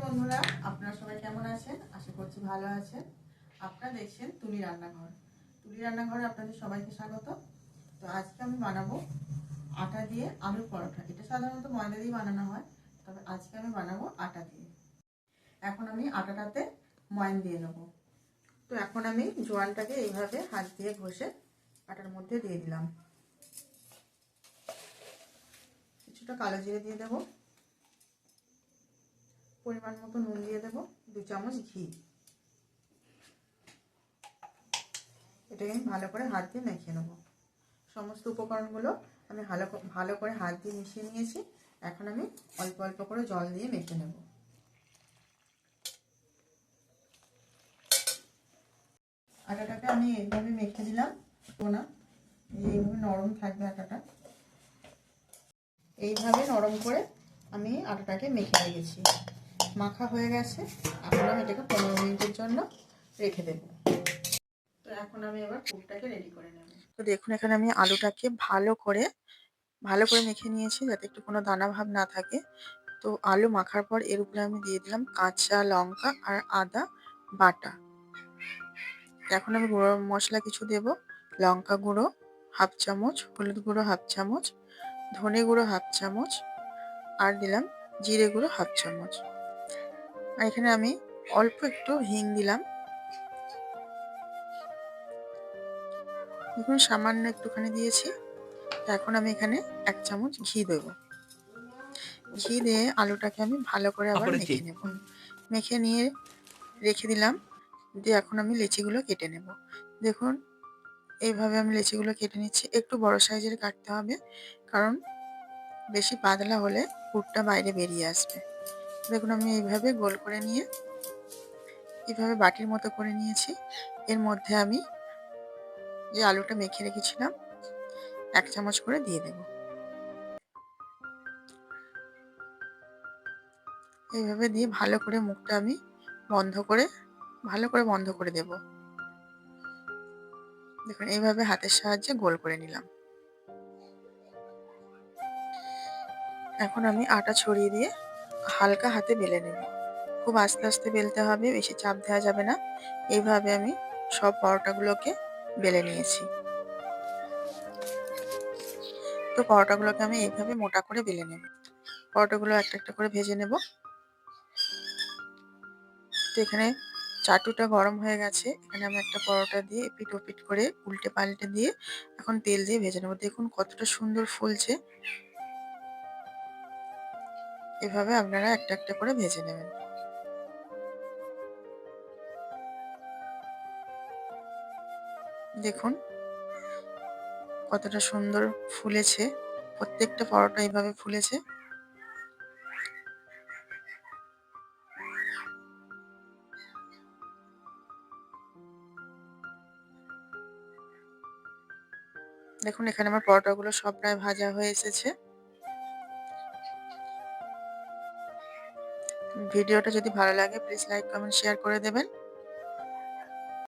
বন্ধুরা, আপনারা সবাই কেমন আছেন? আশা করছি ভালো আছেন। আপনারা দেখছেন তুলি রান্নাঘর। তুলি রান্নাঘরে আপনাদের সবাইকে স্বাগত। তো আজকে আমি বানাবো আটা দিয়ে আলুর পরোটা। এটা সাধারণত ময়দা দিয়ে বানানো হয়, তবে আজকে আমি বানাবো আটা দিয়ে। এখন আমি আটাটাতে ময়ন দিয়ে নেব। তো এখন আমি জোয়ানটাকে এইভাবে হাত দিয়ে ঘষে আটার মধ্যে দিয়ে দিলাম। কিছুটা কালো জিরে দিয়ে দেবো। পরিমাণ মতো নুন দিয়ে দেবো, দু চামচ ঘি। এটাকে আমি ভালো করে হাত দিয়ে মেখে নেব। সমস্ত উপকরণগুলো আমি ভালো ভালো করে হাত দিয়ে মিশিয়ে নিয়েছি। এখন আমি অল্প অল্প করে জল দিয়ে মেখে নেব। আটাটাকে আমি এইভাবে মেখে দিলাম না। এইভাবে নরম থাকবে আটাটা। এইভাবে নরম করে আমি আটাটাকে মেখে রেখেছি। মাখা হয়ে গেছে। এখন আমি এটাকে পনেরো মিনিটের জন্য রেখে দেব। তো এখন আমি এবার পুরটাকে রেডি করে নেব। তো দেখুন, এখানে আমি আলুটাকে ভালো করে ভালো করে মেখে নিয়েছি যাতে একটু কোনো দানা ভাব না থাকে। তো আলু মাখার পর এর উপরে আমি দিয়ে দিলাম কাঁচা লঙ্কা আর আদা বাটা। এখন আমি গুঁড়ো মশলা কিছু দেব। লঙ্কা গুঁড়ো হাফ চামচ, হলুদ গুঁড়ো হাফ চামচ, ধনে গুঁড়ো হাফ চামচ, আর দিলাম জিরে গুঁড়ো হাফ চামচ। আর এখানে আমি অল্প একটু হিং দিলাম। দেখুন সামান্য একটুখানি দিয়েছি। এখন আমি এখানে এক চামচ ঘি দেব। ঘি দিয়ে আলুটাকে আমি ভালো করে আবার মেখে নেব। মেখে নিয়ে রেখে দিলাম। দিয়ে এখন আমি লেচিগুলো কেটে নেব। দেখুন এইভাবে আমি লেচিগুলো কেটে নিচ্ছি। একটু বড় সাইজের কাটতে হবে। কারণ বেশি পাতলা হলে পুরটা বাইরে বেরিয়ে আসবে। দেখুন, আমি এইভাবে গোল করে নিয়ে, এইভাবে বাটির মতো করে নিয়েছি। এর মধ্যে আমি যে আলুটা মেখে রেখেছিলাম, এক চামচ করে দিয়ে দেব। এইভাবে দিয়ে ভালো করে মুখটা আমি বন্ধ করে, ভালো করে বন্ধ করে দেব। দেখুন, এইভাবে হাতের সাহায্যে গোল করে নিলাম। এখন আমি আটা ছড়িয়ে দিয়ে হালকা হাতে বেলে নেব। খুব আস্তে আস্তে বেলতে হবে, বেশি চাপ দেওয়া যাবে না। এইভাবে আমি সব পরোটাগুলোকে বেলে নিয়েছি। তো পরোটাগুলোকে আমি এইভাবে মোটা করে বেলে নেব। পরোটাগুলো একটা একটা করে ভেজে নেব। তো এখানে চাটুটা গরম হয়ে গেছে। এখানে আমি একটা পরোটা দিয়ে এপিট ওপিট করে উল্টে পাল্টে দিয়ে এখন তেল দিয়ে ভেজে নেব। দেখুন কতটা সুন্দর ফুলছে। এভাবে আপনারা একটা একটা করে ভেজে নেবেন। দেখুন, কতটা সুন্দর ফুলেছে, প্রত্যেকটা পরোটা এইভাবে ফুলেছে। দেখুন, এখানে আমার পরোটাগুলো সব প্রায় ভাজা হয়ে এসেছে। ভিডিওটা যদি ভালো লাগে প্লিজ লাইক কমেন্ট শেয়ার করে দেবেন।